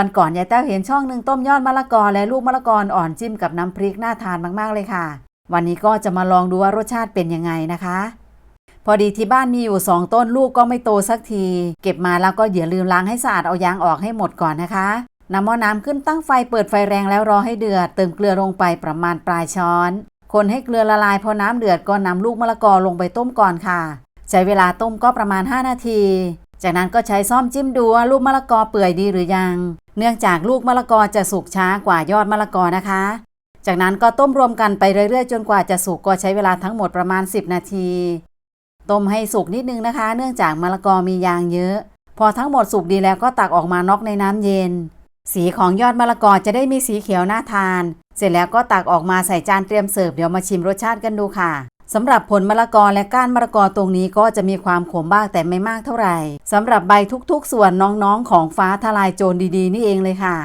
วันก่อนยายแต้วเห็นช่องหนึ่งต้มยอดมะละกอและลูกมะละกออ่อนจิ้มกับน้ำพริกน่าทานมากๆเลยค่ะ วันนี้ก็จะมาลองดูว่ารสชาติเป็นยังไงนะคะ พอดีที่บ้านมีอยู่สองต้นลูกก็ไม่โตสักที เก็บมาแล้วก็อย่าลืมล้างให้สะอาดเอายางออกให้หมดก่อนนะคะนำหม้อน้ำขึ้นตั้งไฟเปิดไฟแรงแล้วรอให้เดือด เติมเกลือลงไปประมาณปลายช้อน คนให้เกลือละลายพอน้ำเดือดก็นำลูกมะละกอลงไปต้มก่อนค่ะ ใช้เวลาต้มก็ประมาณ 5 นาที จากนั้นก็ใช้ซ่อมจิ้มดูว่าลูกมะละกอเปื่อยดีหรือยัง เนื่องจากลูกมะละกอจะสุกช้ากว่ายอดมะละกอนะคะ จากนั้นก็ต้มรวมกันไปเรื่อยๆ จนกว่าจะสุกก็ใช้เวลาทั้งหมดประมาณ 10 นาที ต้มให้สุกนิดนึงนะคะ เนื่องจากมะละกอมียางเยอะ พอทั้งหมดสุกดีแล้วก็ตักออกมานอกในน้ำเย็น สีของยอดมะละกอจะได้มีสีเขียวน่าทาน เสร็จแล้วก็ตักออกมาใส่จานเตรียมเสิร์ฟเดี๋ยวมาชิมรสชาติกันดูค่ะ สำหรับผลมะละกอและก้านมะละกอตรงนี้ก็จะมีความขมบ้างแต่ไม่มากเท่าไหร่สำหรับใบทุกๆ ส่วนน้องๆของฟ้าทลายโจรดีๆ นี่เองเลยค่ะ